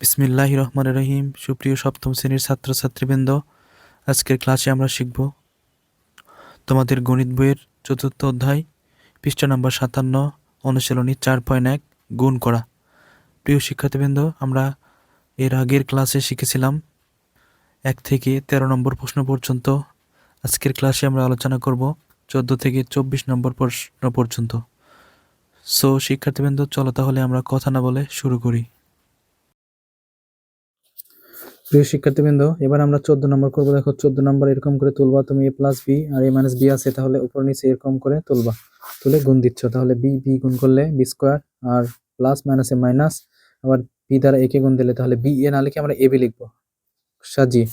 বিসমিল্লাহ রহমান রহিম। সুপ্রিয় সপ্তম শ্রেণির ছাত্রছাত্রীবৃন্দ, আজকের ক্লাসে আমরা শিখব তোমাদের গণিত বইয়ের চতুর্থ অধ্যায়, পৃষ্ঠা নম্বর সাতান্ন, অনুশীলনী চার পয়েন্ট এক, গুণ করা। প্রিয় শিক্ষার্থীবৃন্দ, আমরা এর আগের ক্লাসে শিখেছিলাম এক থেকে তেরো নম্বর প্রশ্ন পর্যন্ত। আজকের ক্লাসে আমরা আলোচনা করব চোদ্দ থেকে চব্বিশ নম্বর প্রশ্ন পর্যন্ত। সো শিক্ষার্থীবৃন্দ, চলো তাহলে আমরা কথা না বলে শুরু করি। প্রিয় শিক্ষার্থীবৃন্দ, এবার আমরা চোদ্দ নম্বর করব। দেখো, চোদ্দ নম্বর এরকম করে তুলবা, তুমি এ প্লাস বি আর এ মাইনাস বি আছে, তাহলে উপর নিচে এরকম করে তুলবা। তুলে গুণ দিচ্ছ, তাহলে বি বি গুণ করলে বি স্কোয়ার আর প্লাস মাইনাসে মাইনাস আবার বি দ্বারা একে গুণ দিলে তাহলে বি এ না লিখে আমরা এ বি লিখব। সাজিয়ে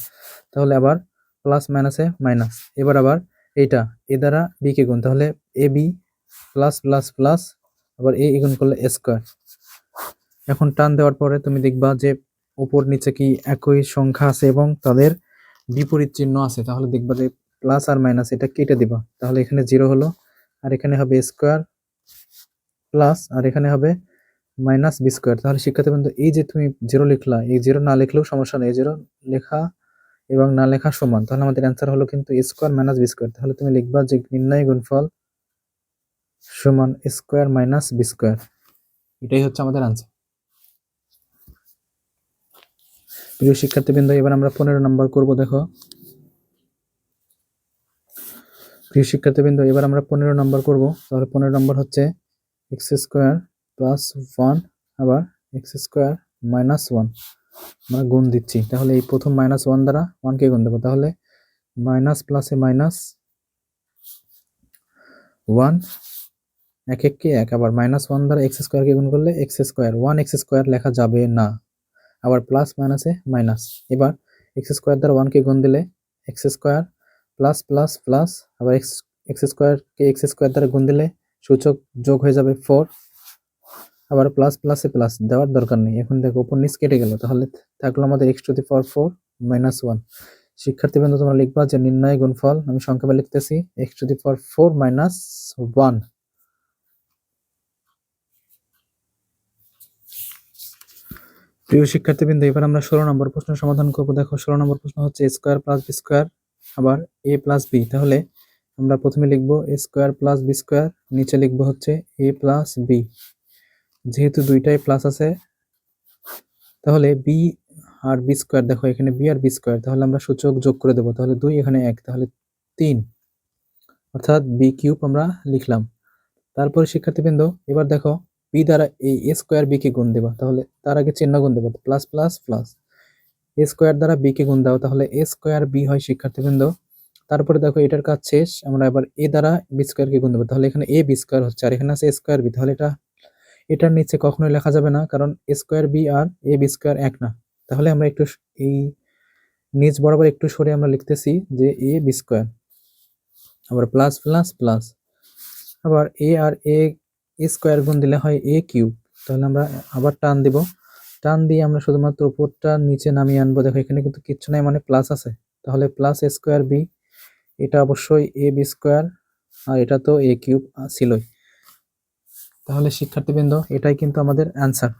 তাহলে আবার প্লাস মাইনাসে মাইনাস এবার আবার এইটা এ দ্বারা বি কে গুণ, তাহলে A B plus plus plus আবার এ গুণ করলে স্কোয়ার এখন টান দেওয়ার পরে তুমি দেখবা যে উপর নিচে কি একই সংখ্যা আছে এবং তাদের বিপরীত চিহ্ন আছে? তাহলে দেখবা যে প্লাস আর মাইনাস এটা কেটে দিবা। তাহলে এখানে জিরো হলো, আর এখানে হবে স্কোয়ার প্লাস আর এখানে হবে মাইনাস বি স্কোয়ার তাহলে শিক্ষার্থী বন্ধু, এই যে তুমি জিরো লিখলা, এই জিরো না লিখলেও সমস্যা নেই। জিরো লেখা এবং না লেখা সমান। তাহলে আমাদের অ্যান্সার হলো কিন্তু স্কোয়ার মাইনাস বি স্কোয়ার তাহলে তুমি লিখবা যে নির্ণয় গুণফল সমান স্কোয়ার মাইনাস বি স্কোয়ার এটাই হচ্ছে আমাদের আনসার প্রিয় শিক্ষার্থীবৃন্দ, এবার আমরা পনেরো নম্বর করব, দেখো। প্রিয় শিক্ষার্থীবৃন্দ, এবার আমরা পনেরো নম্বর করব। তাহলে পনেরো নম্বর হচ্ছে এক্স স্কোয়ার প্লাস ওয়ান আবার এক্স স্কোয়ার মাইনাস ওয়ান আমরা গুণ দিচ্ছি। তাহলে এই প্রথম মাইনাস ওয়ান দ্বারা ওয়ানকে গুণ দেবো। তাহলে মাইনাস প্লাসে মাইনাস ওয়ান এক এককে এক। আবার মাইনাস ওয়ান দ্বারা এক্স স্কোয়ারকে গুণ করলে x square one x square লেখা যাবে না। আবার প্লাস মাইনাসে মাইনাস এবার এক্স স্কোয়ার দ্বারা ওয়ানকে গুণ দিলে x square plus plus plus আবার এক্স এক্স স্কোয়ারকে এক্স স্কোয়ার দ্বারা গুণ দিলে সূচক যোগ হয়ে যাবে ফোর আবার প্লাস প্লাসে প্লাস দেওয়ার দরকার নেই। এখন দেখো উপর নিচ কেটে গেল, তাহলে থাকল আমাদের x to the power four minus one শিক্ষার্থীবৃন্দ তোমরা লিখবা যে নির্ণয় গুণফল আমি সংক্ষেপে লিখতেছি x to the power four minus one প্রিয় শিক্ষার্থীবৃন্দ, এবার আমরা ষোলো নম্বর প্রশ্ন সমাধান করব। দেখো, ষোলো নম্বর প্রশ্ন হচ্ছে স্কোয়ার প্লাস বি স্কোয়ার আবার এ প্লাস বি তাহলে আমরা প্রথমে লিখব a square plus b square নিচে লিখব হচ্ছে এ প্লাস বি যেহেতু দুইটাই প্লাস আছে, তাহলে বি আর বি স্কোয়ার দেখো এখানে বি আর বি স্কোয়ার তাহলে আমরা সূচক যোগ করে দেবো। তাহলে দুই, এখানে এক, তাহলে তিন। অর্থাৎ বি কিউব আমরা লিখলাম। তারপরে শিক্ষার্থীবৃন্দ, এবার দেখো বি দ্বারা এই এ স্কোয়ার বি কে গুণ দেবা, তাহলে তার আগে চিহ্ন গুণ দেবো plus plus plus a square দ্বারা বি কে গুণ দাও, তাহলে এ স্কোয়ার বি হয় শিক্ষার্থীবৃন্দ। তারপরে দেখো এটার কাজ শেষ, আমরা এবার এ দ্বারা বি স্কোয়ার কে গুণ দেবো, তাহলে এখানে এ বি স্কোয়ার হচ্ছে, আর এখানে আছে স্কোয়ার বি তাহলে এটা, এটার নিচে কখনোই লেখা যাবে না, কারণ স্কোয়ার বি আর এ বি স্কোয়ার এক না। তাহলে আমরা একটু এই নিচ বরাবর একটু সরে আমরা লিখতেছি যে এ বি স্কোয়ার আবার প্লাস প্লাস প্লাস আবার এ আর এ স্কোয়ার গুণ দিলে হয় এ কিউব তাহলে আমরা আবার টান দিব। টান দিয়ে আমরা শুধুমাত্র উপরটা নিচে নামিয়ে আনব। দেখো, এখানে কিন্তু কিচ্ছু নাই মানে প্লাস আছে। তাহলে প্লাস স্কোয়ার বি এটা অবশ্যই এ বি স্কোয়ার আর এটা তো এ কিউব ছিলই। তাহলে শিক্ষার্থীবৃন্দ, এটাই কিন্তু আমাদের অ্যান্সার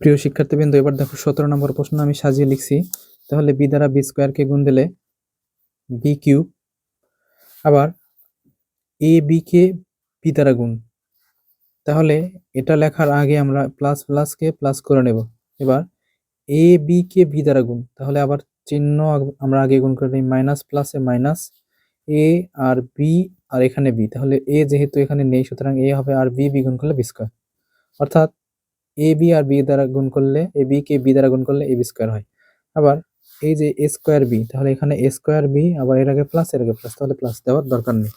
প্রিয় শিক্ষার্থীবৃন্দ, এবার দেখো সতেরো নম্বর প্রশ্ন আমি সাজিয়ে লিখছি। তাহলে বি দ্বারা বি স্কোয়ারকে গুণ দিলে বি কিউব আবার এ বি কে দ্বারা গুণ। তাহলে এটা লেখার আগে আমরা প্লাস প্লাসকে প্লাস করে নেব। এবার এ বি কে বি দ্বারা গুণ। তাহলে আবার চিহ্ন আমরা আগে গুণ করে নিই। মাইনাস প্লাসে মাইনাস এ আর বি আর এখানে বি তাহলে এ যেহেতু এখানে নেই, সুতরাং এ হবে আর বি বি গুণ করলে বি স্কোয়ার অর্থাৎ এ বি আর বি দ্বারা গুণ করলে এ বি কে বি দ্বারা গুণ করলে এ বি স্কোয়ার হয়। আবার এই যে এ স্কোয়ার বি তাহলে এখানে এ স্কোয়ার বি আবার এর আগে প্লাস এর আগে প্লাস তাহলে প্লাস দেওয়ার দরকার নেই।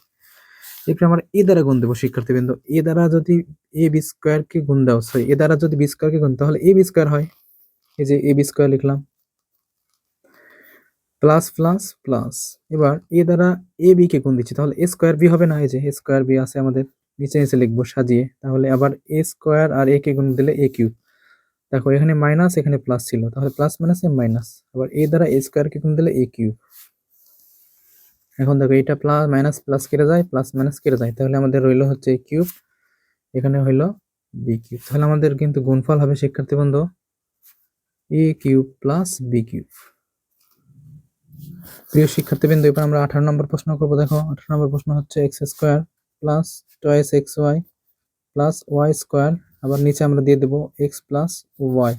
এরপরে আমরা এ দ্বারা গুণ দেবো, শিক্ষার্থীবৃন্দ। এ দ্বারা যদি এ বি স্কোয়ারকে গুণ দাও সরি এ দ্বারা যদি বি স্কোয়ারকে গুণ, তাহলে এ বি স্কোয়ার হয়। এই যে এ বি স্কোয়ার লিখলাম। Plus plus plus. এবার এ দ্বারা এ বি কে গুণ দিচ্ছি, তাহলে এ স্কোয়ার বি হবে না, এই যে এ স্কোয়ার বি আছে আমাদের, নিচে নিচে লিখব সাজিয়ে। তাহলে আবার এ স্কোয়ার আর এ কে গুণ দিলে এ কিউব। দেখো এখানে মাইনাস, এখানে প্লাস ছিল, তাহলে প্লাস মাইনাস এ মাইনাস। আবার এ দ্বারা এ স্কোয়ারকে গুণ দিলে এ কিউব। এখন দেখো এটা প্লাস মাইনাস প্লাস কেটে যায় প্লাস মাইনাস কেটে যায়। তাহলে আমাদের রইল হচ্ছে কিউব এখানে হইল বি কিউব তাহলে আমাদের কিন্তু গুণফল হবে, শিক্ষার্থী বন্ধু a cube plus b cube প্রিয় শিক্ষার্থী শিক্ষার্থীবৃন্দ এবার আমরা আঠারো নম্বর প্রশ্ন করব। দেখো, আঠারো নম্বর প্রশ্ন হচ্ছে x square plus twice x y plus y square আবার নিচে আমরা দিয়ে দেবো এক্স প্লাস ওয়াই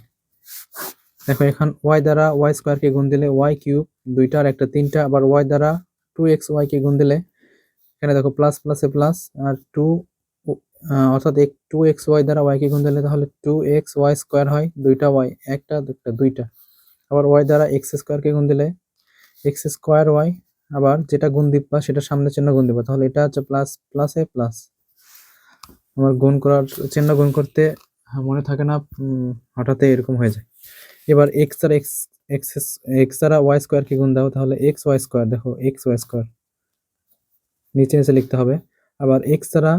দেখো, এখন ওয়াই দ্বারা ওয়াই স্কোয়ারকে গুণ দিলে ওয়াই কিউব দুইটা আর একটা তিনটা। আবার ওয়াই দ্বারা টু এক্স ওয়াইকে গুণ দিলে, এখানে দেখো প্লাস প্লাসে প্লাস আর টু অর্থাৎ এক টু এক্স ওয়াই দ্বারা ওয়াইকে গুণ দিলে তাহলে টু এক্স ওয়াই স্কোয়ার হয়, দুইটা ওয়াই একটা, দুইটা দুইটা। আবার ওয়াই দ্বারা এক্স স্কোয়ারকে গুণ দিলে এক্স স্কোয়ার ওয়াই আবার যেটা গুণ দিবা সেটা সামনে চিহ্ন গুণ দিবা, তাহলে এটা হচ্ছে প্লাস প্লাসে প্লাস আমার গুণ করার চিহ্ন গুণ করতে মনে থাকে না হঠাৎ এরকম হয়ে যায়। এবার এক্স দ্বারা এক্স এক্স এক্স দ্বারা ওয়াই স্কোয়ারকে গুণ দাও, তাহলে এক্স ওয়াই স্কোয়ার, দেখো, এক্স ওয়াই স্কোয়ার। নিচে নিচে লিখতে হবে। আবার এক্স দ্বারা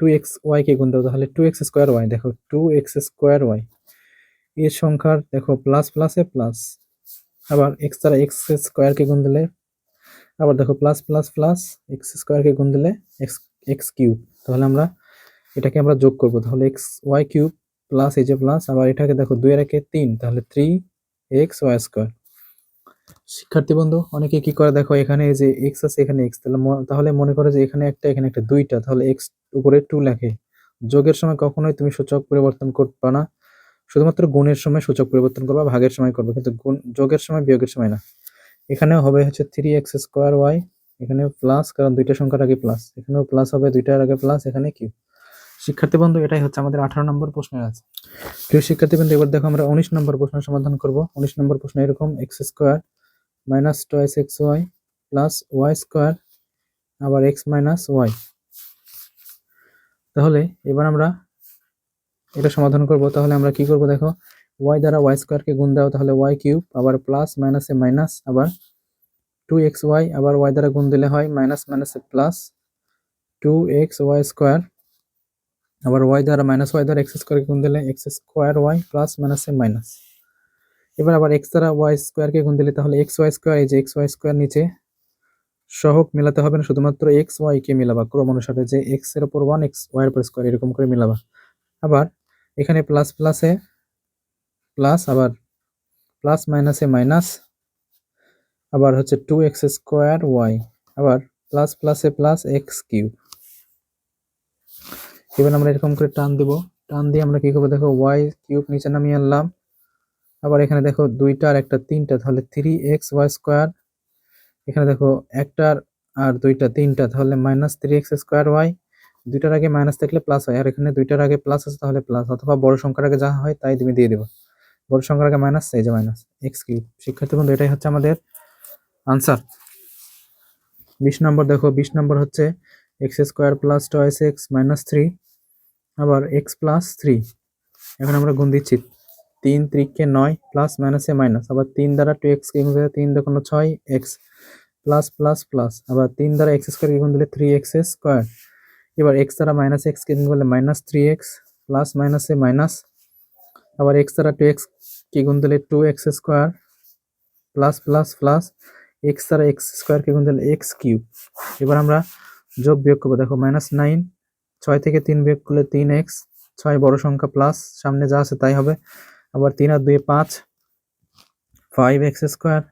টু এক্স ওয়াইকে গুণ দাও, তাহলে টু এক্স স্কোয়ার ওয়াই, দেখো, টু এক্স স্কোয়ার ওয়াই। এর সংখ্যার, দেখো, প্লাস, প্লাসে প্লাস। আবার এক্স দ্বারা এক্স স্কোয়ারকে গুণ দিলে, আবার দেখো, প্লাস প্লাস প্লাস, এক্স স্কোয়ারকে গুণ দিলে এক্স এক্স কিউব। তাহলে আমরা এটাকে আমরা যোগ করব, তাহলে এক্স ওয়াই কিউব প্লাস এই যে প্লাস, আবার এটাকে দেখো, দুই এর তিন, তাহলে থ্রি এক্স ওয়াই স্কোয়ার। শিক্ষার্থী বন্ধু, অনেকে কি করে? দেখো, এখানে যে এক্স আছে, এখানে এক্স। তাহলে তাহলে মনে করে যে এখানে একটা এখানে একটা, দুইটা। তাহলে এক্স উপরে টু লেখে। যোগের সময় কখনোই তুমি সূচক পরিবর্তন করবে না। শুধুমাত্র গুণের সময় সূচক পরিবর্তন করবা, ভাগের সময় করবে। কিন্তু গুণ, যোগের সময়, বিয়োগের সময় না। এখানেও হবে হচ্ছে থ্রি এক্স স্কোয়ার ওয়াই এখানে প্লাস কারণ দুইটা সংখ্যার আগে প্লাস এখানেও প্লাস হবে, দুইটার আগে প্লাস এখানে কিউ শিক্ষার্থী বন্ধু, এটাই হচ্ছে আমাদের আঠারো নম্বর প্রশ্নের আছে প্রিয় শিক্ষার্থী বন্ধু, এবার দেখো আমরা উনিশ নম্বর প্রশ্নের সমাধান করব। উনিশ নম্বর প্রশ্ন এরকম x square minus twice x y plus y square আবার এক্স মাইনাস ওয়াই তাহলে এবার আমরা এটা সমাধান করব। তাহলে আমরা কি করব দেখো ওয়াই দ্বারা ওয়াই স্কোয়ারকে গুণ দাও, তাহলে ওয়াই কিউব আবার প্লাস মাইনাসে মাইনাস আবার টু এক্স ওয়াই আবার ওয়াই দ্বারা গুণ দিলে হয় মাইনাস মাইনাসে plus two x y square আবার ওয়াই দ্বারা মাইনাস ওয়াই দ্বারা এক্স স্কোয়ারকে গুণ দিলে x square y plus minus এ মাইনাস এবার আবার এক্স দ্বারা ওয়াই স্কোয়ারকে গুণ দিলে তাহলে এক্স ওয়াই স্কোয়ার এই যে এক্স ওয়াই স্কোয়ার নিচে সহগ মেলাতে হবে না, শুধুমাত্র এক্স ওয়াই কে মিলাবা। ক্রম অনুসারে যে এক্সের উপর ওয়ান এক্স ওয়াই এর উপর স্কোয়ার এরকম করে মিলাবা। আবার এখানে প্লাস প্লাসে প্লাস আবার প্লাস মাইনাসে মাইনাস আবার হচ্ছে টু এক্স স্কোয়ার ওয়াই আবার প্লাস প্লাসে প্লাস এক্স কিউব এবার আমরা এরকম করে টান দিব। টান দিয়ে আমরা কি করব? দেখো ওয়াই কিউব নিচে নামিয়ে আনলাম। আবার এখানে দেখো দুইটা আর একটা তিনটা, তাহলে থ্রি এক্স ওয়াই স্কোয়ার এখানে দেখো একটার আর দুইটা তিনটা, তাহলে minus three x square y দুইটার আগে মাইনাস থাকলে প্লাস হয়, আর এখানে দুইটার আগে প্লাস আছে, তাহলে প্লাস অথবা বড় সংখ্যার আগে যা হয় তাই তুমি দিয়ে দিবা। বড় সংখ্যার আগে মাইনাস এই যে মাইনাস এক্স কিউব শিক্ষার্থী বন্ধু, এটাই হচ্ছে আমাদের আনসার বিশ নম্বর, দেখো বিশ নম্বর হচ্ছে x square plus twice x minus three আবার এক্স প্লাস থ্রি এখন আমরা গুণ দিচ্ছি তিন ত্রিকে নয় প্লাস মাইনাসে মাইনাস আবার তিন দ্বারা টু এক্স কে গুণ তিন দোকানো ছয় এক্স প্লাস প্লাস প্লাস আবার তিন দ্বারা এক্স স্কোয়ার কে গুণ দিলে থ্রি এক্স স্কোয়ার এবার এক্স দ্বারা মাইনাস এক্স কে গুণ করলে মাইনাস থ্রি এক্স প্লাস মাইনাসে মাইনাস আবার এক্স দ্বারা টু এক্স কে গুণ দিলে two x square plus plus plus x দ্বারা এক্স স্কোয়ার কে গুণ দিলে এক্স কিউব এবার আমরা যোগ বিয়োগ করব। দেখো মাইনাস নাইন ছয় থেকে তিন বিয়োগ করলে তিন এক্স, ছয় বড় সংখ্যা প্লাস সামনে যা আছে তাই হবে। আবার তিন আর দুই পাঁচ ফাইভ এক্স স্কোয়ার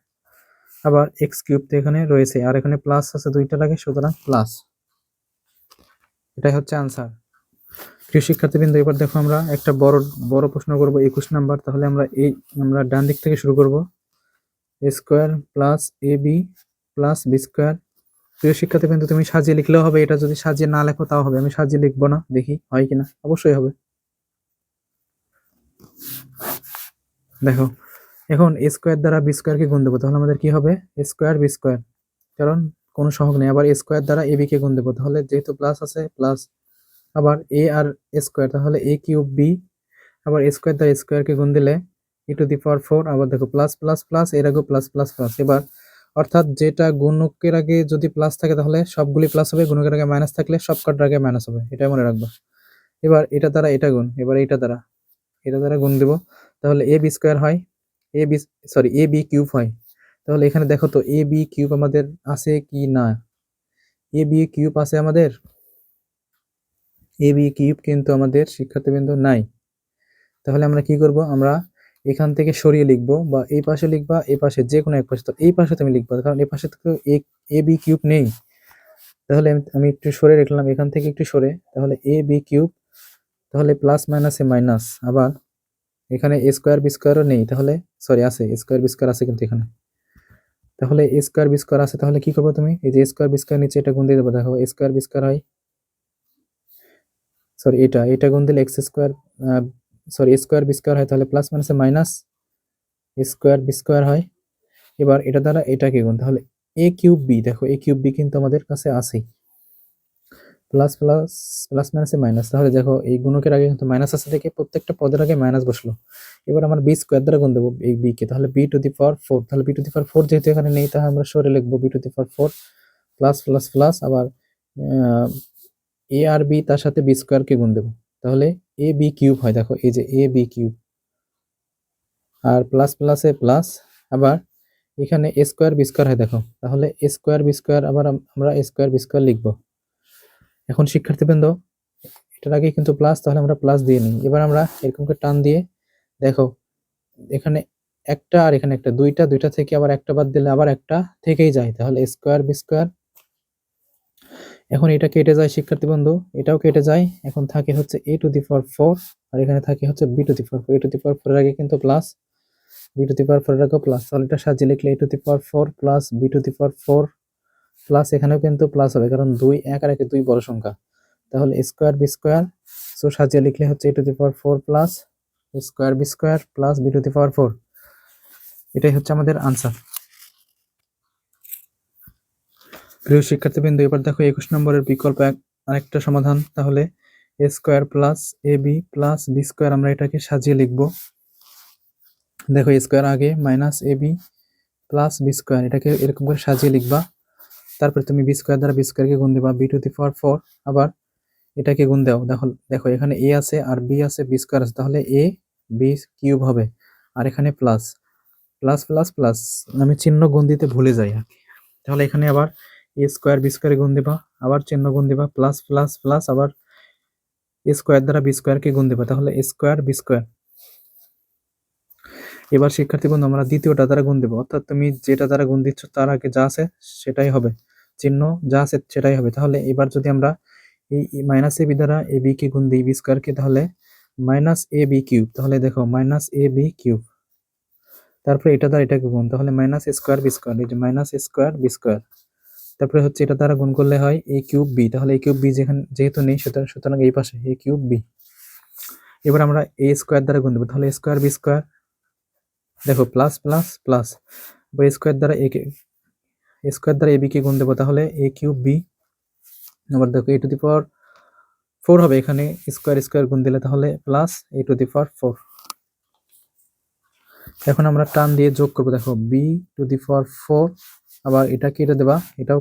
আবার এক্স কিউব তো এখানে রয়েছে। আর এখানে প্লাস আছে দুইটা লাগে, সুতরাং প্লাস এটাই হচ্ছে আনসার প্রিয় শিক্ষার্থীবৃন্দ এবার দেখো আমরা একটা বড় বড় প্রশ্ন করব একুশ নাম্বার। তাহলে আমরা এই, আমরা ডান দিক থেকে শুরু করব। A square plus a b plus b square প্রিয় শিক্ষার্থীবৃন্দ তুমি সাজিয়ে লিখলেও হবে, এটা যদি সাজিয়ে না লেখো তাও হবে। আমি সাজিয়ে লিখব না, দেখি হয় কিনা। অবশ্যই হবে। দেখো, এখন এ স্কোয়ার দ্বারা বি স্কোয়ারকে গুণ দেবো, তাহলে আমাদের কি হবে? এ স্কোয়ার বি স্কোয়ার কারণ কোনো সহগ নেই। আবার এ স্কোয়ার দ্বারা এ বি কে গুণ দেবো, তাহলে যেহেতু প্লাস আছে প্লাস আবার এ আর এ স্কোয়ার তাহলে এ কিউব বি আবার এ স্কোয়ার দ্বারা স্কোয়ারকে গুণ দিলে ই টু দি পাওয়ার ফোর আবার দেখো প্লাস প্লাস প্লাস এর আগেও প্লাস প্লাস প্লাস এবার অর্থাৎ যেটা গুণকের আগে যদি প্লাস থাকে তাহলে সবগুলি প্লাস হবে, গুণকের আগে মাইনাস থাকলে সব কটার আগে মাইনাস হবে এটা মনে রাখব। এবার এটা দ্বারা এটা গুণ, এবার এটা দ্বারা এটা দ্বারা গুণ দেব। তাহলে এ বি স্কোয়ার হয় a b sorry a b cube হয়। তাহলে এখানে দেখো তো এ বি কিউব আমাদের আছে কি না? এ বি কিউব আছে আমাদের? এ বি কিউব কিন্তু আমাদের শিক্ষার্থীবৃন্দ নাই। তাহলে আমরা কি করব? আমরা এখান থেকে সরিয়ে লিখব বা এই পাশে লিখবা, এই পাশে যে কোনো এক পাশে তো এই পাশে তুমি লিখবা, কারণ এই পাশে তো এ বি, কিউব নেই। তাহলে আমি- একটু সরে রাখলাম, এখান থেকে একটু সরে, তাহলে এ, বি, কিউব, তাহলে প্লাস মাইনাসে মাইনাস, আবার এখানে এ স্কোয়ার বি স্কোয়ারও নেই, তাহলে, সরি, আছে, এ স্কোয়ার বি স্কোয়ার আছে কিন্তু এখানে। তাহলে এ স্কোয়ার বি স্কোয়ার আছে, তাহলে কি করব তুমি? এই যে স্কোয়ার বি স্কোয়ার নিচে এটা গুণ দিয়ে দেবো, দেখো, এ স্কোয়ার বি স্কোয়ার হয়, সরি, এটা এটা গুণ দিলে x square sorry, square b square হয়, তাহলে প্লাস মাইনাসে মাইনাস স্কোয়ার বি স্কোয়ার হয়। এবার এটা দ্বারা এটাকে গুণ? তাহলে এ কিউব বি দেখো এ কিউব বি কিন্তু আমাদের কাছে আছেই। প্লাস প্লাস প্লাস মাইনাসে মাইনাস তাহলে দেখো এই গুণকের আগে কিন্তু মাইনাস আছে দেখে প্রত্যেকটা পদের আগে মাইনাস বসল। এবার আমরা বি স্কোয়ার দ্বারা গুণ দেবো এই বি কে। তাহলে b to the power four তাহলে b to the power four যেহেতু এখানে নেই, তাহলে আমরা সরে লিখব b to the power four plus plus plus আবার এ আর বি তার সাথে বি স্কোয়ারকে গুণ দেবো। তাহলে এ বি কিউব হয়। দেখো, এই যে এ বি কিউব। আর প্লাস প্লাসে প্লাস আবার এখানে এ স্কোয়ার বি স্কোয়ার হয়। দেখো, তাহলে এ স্কোয়ার বি স্কোয়ার আবার আমরা এ স্কোয়ার বি স্কোয়ার লিখব। এখন শিক্ষার্থীবৃন্দ, এটার আগে কিন্তু প্লাস তাহলে আমরা প্লাস দিয়ে নিই। এবার আমরা এরকম করে টান দিয়ে দেখো, এখানে একটা আর এখানে একটা, দুইটা দুইটা থেকে আবার একটা বাদ দিলে আবার একটা থেকেই যায়। তাহলে স্কোয়ার বি স্কোয়ার এখন এটা কেটে যায়, শিক্ষার্থী বন্ধু, এটাও কেটে যায়। এখন থাকে হচ্ছে এ টু দি পাওয়ার ফোর আর এখানে থাকে হচ্ছে b to the four a to the power ফোরের আগে কিন্তু plus b to the power ফোরের আগে প্লাস তাহলে এটা সাজিয়ে লিখলে a to the power four plus b to the power four plus এখানেও কিন্তু প্লাস হবে, কারণ দুই এক আর একে দুই বড় সংখ্যা। তাহলে স্কোয়ার বি স্কোয়ার সো সাজিয়ে লিখলে হচ্ছে a to the power four plus square b square plus b to the power four এটাই হচ্ছে আমাদের আনসার প্রিয় শিক্ষার্থীবৃন্দ, এবার দেখো একুশ নম্বরের বিকল্প আরেকটা সমাধান। তাহলে a square plus a b plus b square আমরা এটাকে সাজিয়ে লিখব। দেখো এ স্কোয়ার আগে minus a b plus b square এটাকে এরকম করে সাজিয়ে লিখবা। তারপরে তুমি বি স্কোয়ার দ্বারা বি স্কোয়ারকে গুণ দিবা b to the power four আবার এটাকে গুণ দাও। দেখো দেখো এখানে এ আছে আর বি আছে বি স্কোয়ার আছে। তাহলে এ বি কিউব হবে আর এখানে প্লাস প্লাস প্লাস প্লাস আমি চিহ্ন গুণ দিতে ভুলে যাই তাহলে এখানে আবার এ স্কোয়ার বি স্কোয়ারে গুণ দিবা, আবার চিহ্ন গুণ দিবা প্লাস প্লাস প্লাস আবার স্কোয়ার দ্বারা বি স্কোয়ারকে গুণ দিবা, তাহলে স্কোয়ার বি স্কোয়ার এবার শিক্ষার্থী বন্ধু, আমরা দ্বিতীয়টা দ্বারা গুণ দেবো, অর্থাৎ তুমি যেটা দ্বারা গুণ দিচ্ছ, তার আগে যা আছে সেটাই হবে। চিহ্ন যা আছে সেটাই হবে। তাহলে এবার যদি আমরা এই মাইনাস এ বি দ্বারা এ বি কে গুণ দিই বি স্কোয়ারকে তাহলে মাইনাস এ বি কিউব তাহলে দেখো মাইনাস এ বি কিউব তারপরে এটা দ্বারা এটাকে গুণ, তাহলে মাইনাস স্কোয়ার বি স্কোয়ার এই যে মাইনাস স্কোয়ার বি স্কোয়ার তারপরে হচ্ছে এটা দ্বারা গুণ করলে হয় এ কিউব বি তাহলে এ কিউব বি যেখানে যেহেতু নেই, সুতরাং সুতরাং এই পাশে এ কিউব বি এবার আমরা এ স্কোয়ার দ্বারা গুণ দেবো। তাহলে স্কোয়ার বি স্কোয়ার দেখো প্লাস প্লাস প্লাস এবার স্কোয়ার দ্বারা এ স্কোয়ার দ্বারা এ বি কে গুণ দেবো। তাহলে এ কিউব বি আবার দেখো এ টু দি পাওয়ার ফোর হবে। এখানে স্কোয়ার স্কোয়ার গুণ দিলে তাহলে plus a to the power four এখন আমরা টান দিয়ে যোগ করব। দেখো b to the power four আবার এটা কেটে দেবা, এটাও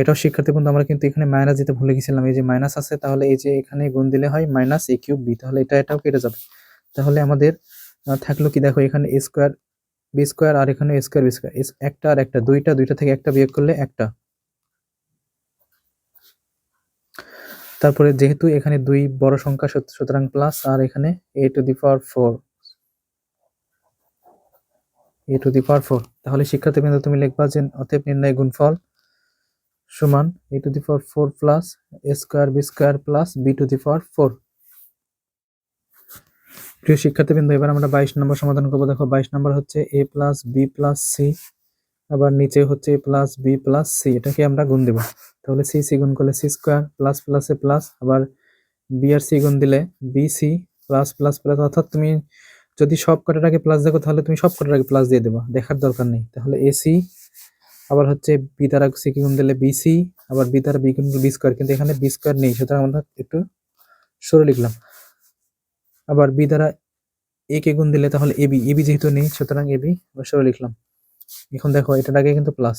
এটাও শিক্ষার্থী বন্ধু, আমরা কিন্তু এখানে মাইনাস দিতে ভুলে গেছিলাম। এই যে মাইনাস আছে, তাহলে এই যে এখানে গুণ দিলে হয় মাইনাস এ কিউব বি তাহলে এটা, এটাও কেটে যাবে। তাহলে আমাদের থাকল কি দেখো, এখানে এ স্কোয়ার বি স্কোয়ার আর এখানে স্কোয়ার বি স্কোয়ার একটা আর একটা, দুইটা দুইটা থেকে একটা বিয়োগ করলে একটা। তারপরে যেহেতু এখানে দুই বড় সংখ্যা সুতরাং প্লাস আর এখানে a to the power four a to the power four তাহলে শিক্ষার্থী বিন্দু, তুমি লিখবা যে অতএব নির্ণয় গুণফল সমান a to the power four plus a square b square plus b to the power four প্রিয় শিক্ষার্থীবৃন্দ এবার আমরা বাইশ নম্বর সমাধান করব। দেখো, বাইশ নম্বর হচ্ছে a plus b plus c আবার নিচে হচ্ছে a plus b plus c এটাকে আমরা গুণ দেবো। তাহলে সি সি গুণ করলে সি স্কোয়ার প্লাস প্লাসে প্লাস আবার বি আর সি গুণ দিলে b c plus plus plus অর্থাৎ তুমি যদি সব আগে প্লাস দেখো, তাহলে তুমি সব কটার আগে প্লাস দিয়ে দেবা। দেখার দরকার নেই। তাহলে এসি আবার হচ্ছে বি দ্বারা সি কে গুণ দিলে বিসি আবার বি দ্বারা বি গুণ বি স্কোয়ার কিন্তু এখানে বি স্কোয়ার নেই, সুতরাং আমরা একটু সরে লিখলাম। আবার বি দ্বারা এ কে গুণ দিলে তাহলে এবি এবি যেহেতু নেই, সুতরাং এবি আমরা সরে লিখলাম। এখন দেখো, এটার আগে কিন্তু প্লাস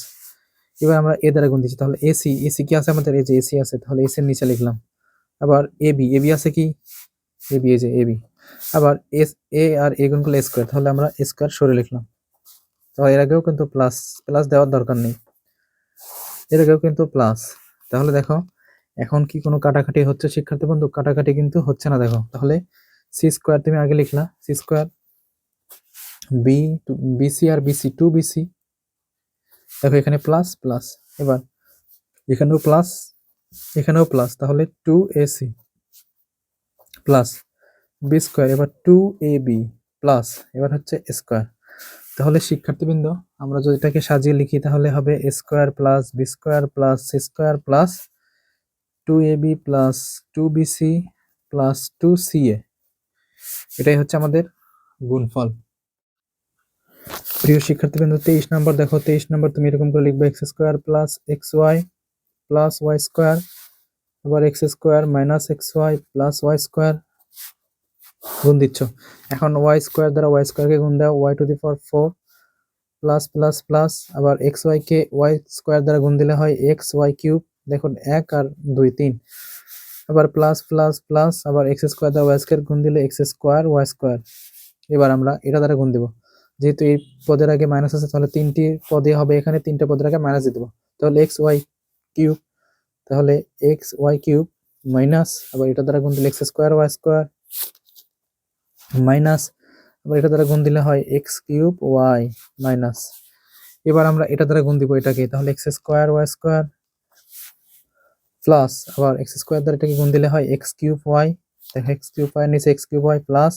এবার আমরা এ দ্বারা গুণ দিচ্ছি, তাহলে এসি এসি কি আছে আমাদের? এই যে এসি আছে, তাহলে এসি এর নিচে লিখলাম। আবার এবি এবি আছে কি? এবি এই যে এবি আবার এস, এ আর এ গুণ করলে স্কোয়ার তাহলে আমরা স্কোয়ার সরে লিখলাম। তো এর আগেও কিন্তু প্লাস প্লাস দেওয়ার দরকার নেই। এর আগেও কিন্তু প্লাস তাহলে দেখো, এখন কি কোনো কাটাকাটি হচ্ছে শিক্ষার্থী বন্ধু? কাটাকাটি কিন্তু হচ্ছে না, দেখো। তাহলে সি স্কোয়ার তুমি আগে লিখলা। C square b two b c আর b c two b c দেখো এখানে প্লাস প্লাস এবার এখানেও প্লাস এখানেও প্লাস তাহলে two a c plus b square এবার টু এ বি প্লাস এবার হচ্ছে স্কোয়ার তাহলে শিক্ষার্থীবৃন্দ, আমরা যদি এটাকে সাজিয়ে লিখি, তাহলে হবে square plus b square plus c square plus two a b plus two b c plus two c a এটাই হচ্ছে আমাদের গুণফল। প্রিয় শিক্ষার্থীবৃন্দ, তেইশ নম্বর দেখো, তেইশ নম্বর তুমি এরকম করে লিখবে x square plus x y plus y square আবার x square minus x y plus y square গুণ দিচ্ছ। এখন ওয়াই স্কোয়ার দ্বারা ওয়াই স্কোয়ারকে গুণ দাও y to the power four plus plus plus আবার এক্স ওয়াই কে ওয়াই স্কোয়ার দ্বারা গুণ দিলে হয় এক্স ওয়াই কিউব দেখুন এক আর দুই, তিন। আবার প্লাস প্লাস প্লাস আবার এক্স স্কোয়ার দ্বারা ওয়াই স্কোয়ার গুণ দিলে এক্স স্কোয়ার ওয়াই স্কোয়ার এবার আমরা এটা দ্বারা গুণ দেবো। যেহেতু এই পদের আগে মাইনাস আছে, তাহলে তিনটি পদে হবে এখানে, তিনটা পদের আগে মাইনাস দিয়ে দেবো। তাহলে এক্স ওয়াই কিউব তাহলে এক্স ওয়াই কিউব মাইনাস আবার এটা দ্বারা গুণ দিলে x square y square minus, আবার এটা দ্বারা গুণ দিলে হয় এক্স কিউব ওয়াই মাইনাস। এবার আমরা এটা দ্বারা গুণ দিব এটাকে, তাহলে x square, y square plus, আবার এক্স স্কোয়ার দ্বারা এটাকে গুণ দিলে হয় এক্স কিউব ওয়াই, দেখো এক্স কিউব ওয়াই নিচে এক্স কিউব ওয়াই প্লাস,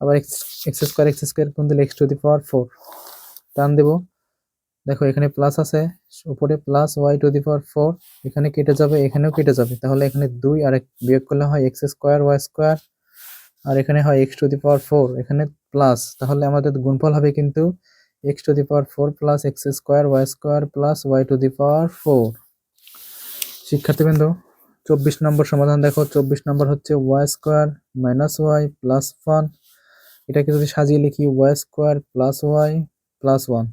আবার x x square x square গুণ দিলে x to the power four. টান দেবো। দেখো এখানে প্লাস আছে, উপরে plus, y to the power four, এখানে কেটে যাবে, এখানেও কেটে যাবে। তাহলে এখানে দুই আর এক বিয়োগ করলে হয় এক্স স্কোয়ার, ওয়াই স্কোয়ার আর এখানে হয় x to the power four এখানে প্লাস তাহলে আমাদের গুণফল হবে কিন্তু x to the power four plus x square y square plus y to the power four শিক্ষার্থীবৃন্দ, চব্বিশ নম্বর সমাধান দেখো। চব্বিশ নম্বর হচ্ছে y square minus y plus one এটাকে যদি সাজিয়ে লিখি y square plus y plus one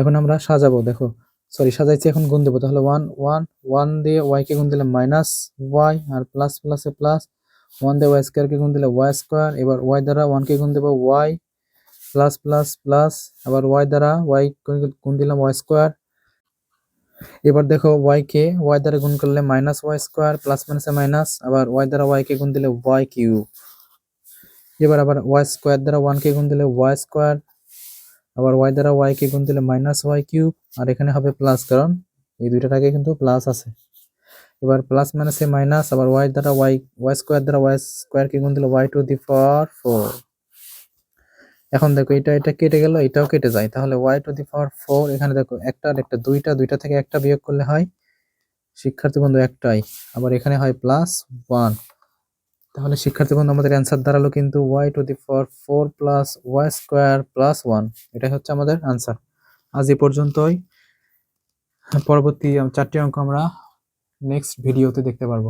এখন আমরা সাজাবো, দেখো। সরি সাজাইছি, এখন গুণ দেবো। তাহলে ওয়ান ওয়ান ওয়ান দিয়ে ওয়াইকে গুণ দিলে মাইনাস ওয়াই আর প্লাস প্লাসে প্লাস ওয়ান দিয়ে ওয়াই স্কোয়ারকে গুণ দিলে ওয়াই স্কোয়ার এবার ওয়াই দ্বারা ওয়ানকে গুণ দেবো ওয়াই প্লাস প্লাস প্লাস আবার ওয়াই দ্বারা ওয়াই গুণ দিলাম ওয়াই স্কোয়ার এবার দেখো ওয়াই কে ওয়াই দ্বারা গুণ করলে মাইনাস ওয়াই স্কোয়ার প্লাস মাইনাসে মাইনাস আবার ওয়াই দ্বারা ওয়াই কে গুণ দিলে ওয়াই কিউব এবার আবার ওয়াই স্কোয়ার দ্বারা ওয়ান কে গুণ দিলে ওয়াই স্কোয়ার আবার ওয়াই দ্বারা ওয়াই কে গুণ দিলে মাইনাস ওয়াই কিউব আর এখানে হবে প্লাস কারণ এই দুইটার আগে কিন্তু প্লাস আছে। এবার প্লাস মাইনাসে মাইনাস আবার ওয়াই দ্বারা ওয়াই ওয়াই স্কোয়ার দ্বারা ওয়াই স্কোয়ার কে গুণ দিলে y to the power four এখন দেখো এটা এটা কেটে গেল, এটাও কেটে যায়। তাহলে y to the power four এখানে দেখো একটা আর একটা, দুইটা দুইটা থেকে একটা বিয়োগ করলে হয়। শিক্ষার্থী বন্ধু, একটাই। আবার এখানে হয় প্লাস ওয়ান তাহলে শিক্ষার্থী বন্ধু, আমাদের অ্যান্সার দাঁড়াল কিন্তু y to the power four plus y square plus one এটাই হচ্ছে আমাদের অ্যান্সার আজ এ পর্যন্তই। পরবর্তী চারটি অঙ্ক আমরা নেক্সট ভিডিওতে দেখতে পারব।